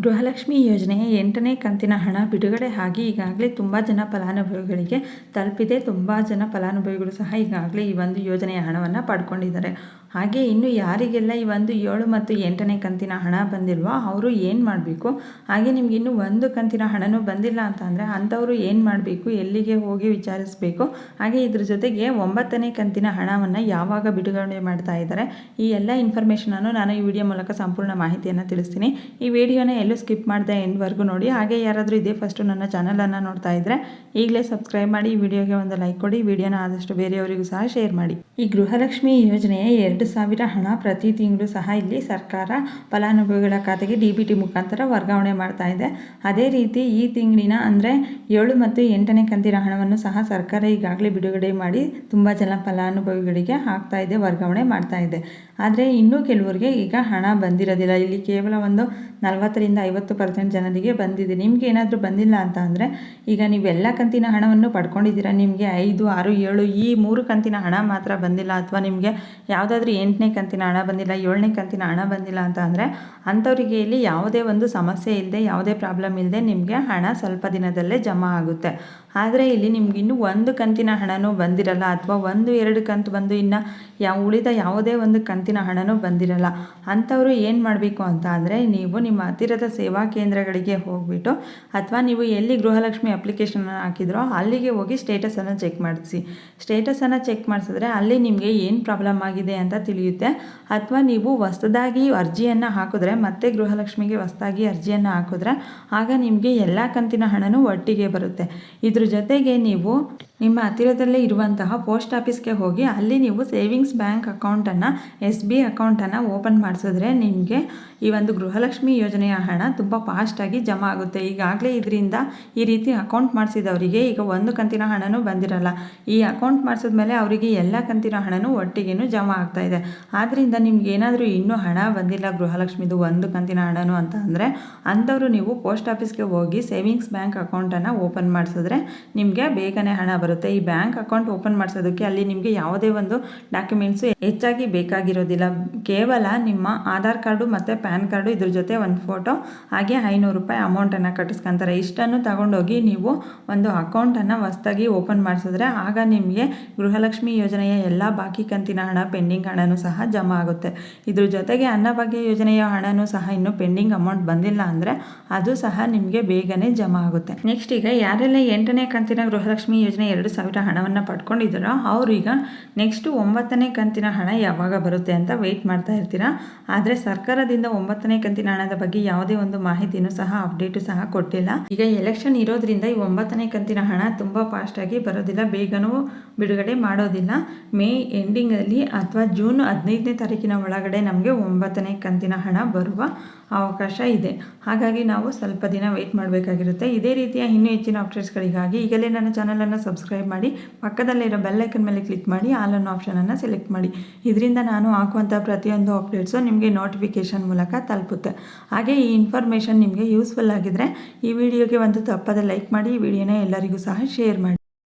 ಗೃಹಲಕ್ಷ್ಮಿ ಯೋಜನೆಯ ಎಂಟನೇ ಕಂತಿನ ಹಣ ಬಿಡುಗಡೆ ಆಗಿ ಈಗಾಗಲೇ ತುಂಬ ಜನ ಫಲಾನುಭವಿಗಳಿಗೆ ತಲುಪಿದೆ. ತುಂಬ ಜನ ಫಲಾನುಭವಿಗಳು ಸಹ ಈಗಾಗಲೇ ಈ ಒಂದು ಯೋಜನೆಯ ಹಣವನ್ನು ಪಡ್ಕೊಂಡಿದ್ದಾರೆ. ಹಾಗೆ ಇನ್ನು ಯಾರಿಗೆಲ್ಲ ಈ ಒಂದು ಏಳು ಮತ್ತು ಎಂಟನೇ ಕಂತಿನ ಹಣ ಬಂದಿಲ್ವೋ ಅವರು ಏನು ಮಾಡಬೇಕು? ಹಾಗೆ ನಿಮ್ಗೆ ಇನ್ನೂ ಒಂದು ಕಂತಿನ ಹಣನೂ ಬಂದಿಲ್ಲ ಅಂತ ಅಂದರೆ ಅಂಥವರು ಏನು ಮಾಡಬೇಕು? ಎಲ್ಲಿಗೆ ಹೋಗಿ ವಿಚಾರಿಸಬೇಕು? ಹಾಗೆ ಇದ್ರ ಜೊತೆಗೆ ಒಂಬತ್ತನೇ ಕಂತಿನ ಹಣವನ್ನು ಯಾವಾಗ ಬಿಡುಗಡೆ ಮಾಡ್ತಾ ಇದ್ದಾರೆ? ಈ ಎಲ್ಲ ಇನ್ಫಾರ್ಮೇಷನನ್ನು ನಾನು ಈ ವಿಡಿಯೋ ಮೂಲಕ ಸಂಪೂರ್ಣ ಮಾಹಿತಿಯನ್ನು ತಿಳಿಸ್ತೀನಿ. ಈ ವಿಡಿಯೋನ ಎಲ್ಲೂ ಸ್ಕಿಪ್ ಮಾಡಿದೆ ಎಂಡ್ವರೆಗೂ ನೋಡಿ. ಹಾಗೆ ಯಾರಾದರೂ ಇದೇ ಫಸ್ಟು ನನ್ನ ಚಾನಲನ್ನು ನೋಡ್ತಾ ಇದ್ದರೆ ಈಗಲೇ ಸಬ್ಸ್ಕ್ರೈಬ್ ಮಾಡಿ. ಈ ವಿಡಿಯೋಗೆ ಒಂದು ಲೈಕ್ ಕೊಡಿ. ವಿಡಿಯೋನ ಆದಷ್ಟು ಬೇರೆಯವರಿಗೂ ಸಹ ಶೇರ್ ಮಾಡಿ. ಈ ಗೃಹಲಕ್ಷ್ಮಿ ಯೋಜನೆಯ ಎರಡು ಸಾವಿರ ಹಣ ಪ್ರತಿ ತಿಂಗಳು ಸಹ ಇಲ್ಲಿ ಸರ್ಕಾರ ಫಲಾನುಭವಿಗಳ ಖಾತೆಗೆ ಡಿ ಬಿ ಟಿ ಮುಖಾಂತರ ವರ್ಗಾವಣೆ ಮಾಡ್ತಾ ಇದೆ. ಅದೇ ರೀತಿ ಈ ತಿಂಗಳಿನ ಅಂದರೆ ಏಳು ಮತ್ತು ಎಂಟನೇ ಕಂತಿನ ಹಣವನ್ನು ಸಹ ಸರ್ಕಾರ ಈಗಾಗಲೇ ಬಿಡುಗಡೆ ಮಾಡಿ ತುಂಬ ಜನ ಫಲಾನುಭವಿಗಳಿಗೆ ಹಾಕ್ತಾ ಇದೆ, ವರ್ಗಾವಣೆ ಮಾಡ್ತಾ ಇದೆ. ಆದರೆ ಇನ್ನೂ ಕೆಲವರಿಗೆ ಈಗ ಹಣ ಬಂದಿರೋದಿಲ್ಲ. ಇಲ್ಲಿ ಕೇವಲ ಒಂದು ನಲವತ್ತರಿಂದ ಐವತ್ತು ಪರ್ಸೆಂಟ್ ಜನರಿಗೆ ಬಂದಿದೆ. ನಿಮ್ಗೆ ಏನಾದರೂ ಬಂದಿಲ್ಲ ಅಂತ ಅಂದರೆ ಈಗ ನೀವೆಲ್ಲ ಕಂತಿನ ಹಣವನ್ನು ಪಡ್ಕೊಂಡಿದ್ದೀರಾ. ನಿಮಗೆ ಐದು, ಆರು, ಏಳು ಈ ಮೂರು ಕಂತಿನ ಹಣ ಮಾತ್ರ ಬಂದಿಲ್ಲ. ಅಥವಾ ನಿಮಗೆ ಯಾವುದಾದ್ರೂ ಎಂಟನೇ ಕಂತಿನ ಹಣ ಬಂದಿಲ್ಲ, ಏಳನೇ ಕಂತಿನ ಹಣ ಬಂದಿಲ್ಲ ಅಂತ ಅಂದರೆ ಅಂಥವರಿಗೆ ಇಲ್ಲಿ ಯಾವುದೇ ಒಂದು ಸಮಸ್ಯೆ ಇಲ್ಲದೆ ಯಾವುದೇ ಪ್ರಾಬ್ಲಮ್ ಇಲ್ಲದೆ ನಿಮಗೆ ಹಣ ಸ್ವಲ್ಪ ದಿನದಲ್ಲೇ ಜಮಾ ಆಗುತ್ತೆ. ಆದರೆ ಇಲ್ಲಿ ನಿಮ್ಗೆ ಇನ್ನೂ ಒಂದು ಕಂತಿನ ಹಣನೂ ಬಂದಿರಲ್ಲ, ಅಥವಾ ಒಂದು, ಎರಡು ಕಂತು ಬಂದು ಇನ್ನು ಯಾವ ಉಳಿದ ಯಾವುದೇ ಒಂದು ಕಂತಿನ ಹಣನೂ ಬಂದಿರಲ್ಲ. ಅಂಥವರು ಏನು ಮಾಡಬೇಕು ಅಂತ ಅಂದರೆ ನೀವು ನಿಮ್ಮ ಹತ್ತಿರದ ಸೇವಾ ಕೇಂದ್ರಗಳಿಗೆ ಹೋಗಿಬಿಟ್ಟು, ಅಥವಾ ನೀವು ಎಲ್ಲಿ ಗೃಹಲಕ್ಷ್ಮಿ ಅಪ್ಲಿಕೇಶನನ್ನು ಹಾಕಿದ್ರೋ ಅಲ್ಲಿಗೆ ಹೋಗಿ ಸ್ಟೇಟಸನ್ನು ಚೆಕ್ ಮಾಡಿಸಿ. ಸ್ಟೇಟಸನ್ನು ಚೆಕ್ ಮಾಡಿಸಿದ್ರೆ ಅಲ್ಲಿ ನಿಮಗೆ ಏನು ಪ್ರಾಬ್ಲಮ್ ಆಗಿದೆ ಅಂತ ತಿಳಿಯುತ್ತೆ. ಅಥವಾ ನೀವು ಹೊಸದಾಗಿ ಅರ್ಜಿಯನ್ನು ಹಾಕಿದ್ರೆ, ಮತ್ತೆ ಗೃಹಲಕ್ಷ್ಮಿಗೆ ಹೊಸದಾಗಿ ಅರ್ಜಿಯನ್ನು ಹಾಕಿದ್ರೆ, ಆಗ ನಿಮಗೆ ಎಲ್ಲ ಕಂತಿನ ಹಣನೂ ಒಟ್ಟಿಗೆ ಬರುತ್ತೆ. ಇದ್ರ ಜೊತೆಗೆ ನೀವು ನಿಮ್ಮ ಹತ್ತಿರದಲ್ಲೇ ಇರುವಂತಹ ಪೋಸ್ಟ್ ಆಫೀಸ್ಗೆ ಹೋಗಿ ಅಲ್ಲಿ ನೀವು ಸೇವಿಂಗ್ಸ್ ಬ್ಯಾಂಕ್ ಅಕೌಂಟನ್ನು, ಎಸ್ ಬಿ ಅಕೌಂಟನ್ನು ಓಪನ್ ಮಾಡಿಸಿದ್ರೆ ನಿಮಗೆ ಈ ಒಂದು ಗೃಹಲಕ್ಷ್ಮಿ ಯೋಜನೆಯ ಹಣ ತುಂಬ ಫಾಸ್ಟಾಗಿ ಜಮಾ ಆಗುತ್ತೆ. ಈಗಾಗಲೇ ಇದರಿಂದ ಈ ರೀತಿ ಅಕೌಂಟ್ ಮಾಡಿಸಿದವರಿಗೆ ಈಗ ಒಂದು ಕಂತಿನ ಹಣನೂ ಬಂದಿರಲ್ಲ. ಈ ಅಕೌಂಟ್ ಮಾಡಿಸಿದ್ಮೇಲೆ ಅವರಿಗೆ ಎಲ್ಲ ಕಂತಿನ ಹಣನೂ ಒಟ್ಟಿಗೆನೂ ಜಮಾ ಆಗ್ತಾ ಇದೆ. ಆದ್ದರಿಂದ ನಿಮ್ಗೆ ಏನಾದರೂ ಇನ್ನೂ ಹಣ ಬಂದಿಲ್ಲ ಗೃಹಲಕ್ಷ್ಮಿದು ಒಂದು ಕಂತಿನ ಹಣನೂ ಅಂತ ಅಂದರೆ, ಅಂಥವರು ನೀವು ಪೋಸ್ಟ್ ಆಫೀಸ್ಗೆ ಹೋಗಿ ಸೇವಿಂಗ್ಸ್ ಬ್ಯಾಂಕ್ ಅಕೌಂಟನ್ನು ಓಪನ್ ಮಾಡಿಸಿದ್ರೆ ನಿಮಗೆ ಬೇಗನೆ ಹಣ ಬರುತ್ತೆ. ಈ ಬ್ಯಾಂಕ್ ಅಕೌಂಟ್ ಓಪನ್ ಮಾಡಿಸೋದಕ್ಕೆ ಅಲ್ಲಿ ನಿಮಗೆ ಯಾವುದೇ ಒಂದು ಡಾಕ್ಯುಮೆಂಟ್ಸು ಹೆಚ್ಚಾಗಿ ಬೇಕಾಗಿರೋದಿಲ್ಲ. ಕೇವಲ ನಿಮ್ಮ ಆಧಾರ್ ಕಾರ್ಡು ಮತ್ತು ಪ್ಯಾನ್ ಕಾರ್ಡು ಇದ್ರ ಜೊತೆ ಒಂದು ಫೋಟೋ, ಹಾಗೆ ಐನೂರು ರೂಪಾಯಿ ಅಮೌಂಟನ್ನು ಕಟ್ಟಿಸ್ಕೊಂತಾರೆ. ಇಷ್ಟನ್ನು ತಗೊಂಡೋಗಿ ನೀವು ಒಂದು ಅಕೌಂಟನ್ನು ಹೊಸ್ದಾಗಿ ಓಪನ್ ಮಾಡಿಸಿದ್ರೆ ಆಗ ನಿಮಗೆ ಗೃಹಲಕ್ಷ್ಮಿ ಯೋಜನೆಯ ಎಲ್ಲ ಬಾಕಿ ಕಂತಿನ ಹಣ, ಪೆಂಡಿಂಗ್ ಹಣನೂ ಸಹ ಜಮಾ ಆಗುತ್ತೆ. ಇದ್ರ ಜೊತೆಗೆ ಅನ್ನಭಾಗ್ಯ ಯೋಜನೆಯ ಹಣನೂ ಸಹ ಇನ್ನೂ ಪೆಂಡಿಂಗ್ ಅಮೌಂಟ್ ಬಂದಿಲ್ಲ ಅಂದರೆ ಅದು ಸಹ ನಿಮಗೆ ಬೇಗನೆ ಜಮಾ ಆಗುತ್ತೆ. ನೆಕ್ಸ್ಟ್ ಈಗ ಯಾರೆಲ್ಲ ಎಂಟನೇ ಕಂತಿನ ಗೃಹಲಕ್ಷ್ಮಿ ಯೋಜನೆ ಎರಡು ಸಾವಿರ ಹಣವನ್ನು ಪಡ್ಕೊಂಡಿದ್ದಾರೋ, ಅವ್ರೀಗ ನೆಕ್ಸ್ಟು ಒಂಬತ್ತನೇ ಕಂತಿನ ಹಣ ಯಾವಾಗ ಬರುತ್ತೆ ಅಂತ ವೆಯ್ಟ್ ಮಾಡ್ತಾ ಇರ್ತೀರಾ? ಆದರೆ ಸರ್ಕಾರದಿಂದ ಒಂಬತ್ತನೇ ಕಂತಿನ ಹಣದ ಬಗ್ಗೆ ಯಾವುದೇ ಒಂದು ಮಾಹಿತಿನೂ ಸಹ ಅಪ್ಡೇಟು ಸಹ ಕೊಟ್ಟಿಲ್ಲ. ಈಗ ಎಲೆಕ್ಷನ್ ಇರೋದ್ರಿಂದ ಈ ಒಂಬತ್ತನೇ ಕಂತಿನ ಹಣ ತುಂಬ ಫಾಸ್ಟಾಗಿ ಬರೋದಿಲ್ಲ, ಬೇಗನೂ ಬಿಡುಗಡೆ ಮಾಡೋದಿಲ್ಲ. ಮೇ ಎಂಡಿಂಗಲ್ಲಿ ಅಥವಾ ಜೂನ್ ಹದಿನೈದನೇ ತಾರೀಕಿನ ಒಳಗಡೆ ನಮಗೆ ಒಂಬತ್ತನೇ ಕಂತಿನ ಹಣ ಬರುವ ಅವಕಾಶ ಇದೆ. ಹಾಗಾಗಿ ನಾವು ಸ್ವಲ್ಪ ದಿನ ವೆಯ್ಟ್ ಮಾಡಬೇಕಾಗಿರುತ್ತೆ. ಇದೇ ರೀತಿಯ ಇನ್ನೂ ಹೆಚ್ಚಿನ ಅಪ್ಡೇಟ್ಸ್ಗಳಿಗಾಗಿ ಈಗಲೇ ನನ್ನ ಚಾನಲನ್ನು ಸಬ್ಸ್ಕ್ರೈಬ್ ಮಾಡಿ, ಪಕ್ಕದಲ್ಲಿರೋ ಬೆಲ್ಲೈಕನ್ ಮೇಲೆ ಕ್ಲಿಕ್ ಮಾಡಿ ಆಲ್ ಅನ್ನೋ ಆಪ್ಷನನ್ನು ಸೆಲೆಕ್ಟ್ ಮಾಡಿ. ಇದರಿಂದ ನಾನು ಹಾಕುವಂಥ ಪ್ರತಿಯೊಂದು ಅಪ್ಡೇಟ್ಸು ನಿಮಗೆ ನೋಟಿಫಿಕೇಷನ್ ಮೂಲಕ ತಲುಪುತ್ತೆ. ಹಾಗೆ ಈ ಇನ್ಫಾರ್ಮೇಷನ್ ನಿಮಗೆ ಯೂಸ್ಫುಲ್ ಆಗಿದ್ದರೆ ಈ ವಿಡಿಯೋಗೆ ಒಂದು ತಪ್ಪದ ಲೈಕ್ ಮಾಡಿ, ಈ ವಿಡಿಯೋನ ಎಲ್ಲರಿಗೂ ಸಹ ಶೇರ್ ಮಾಡಿ.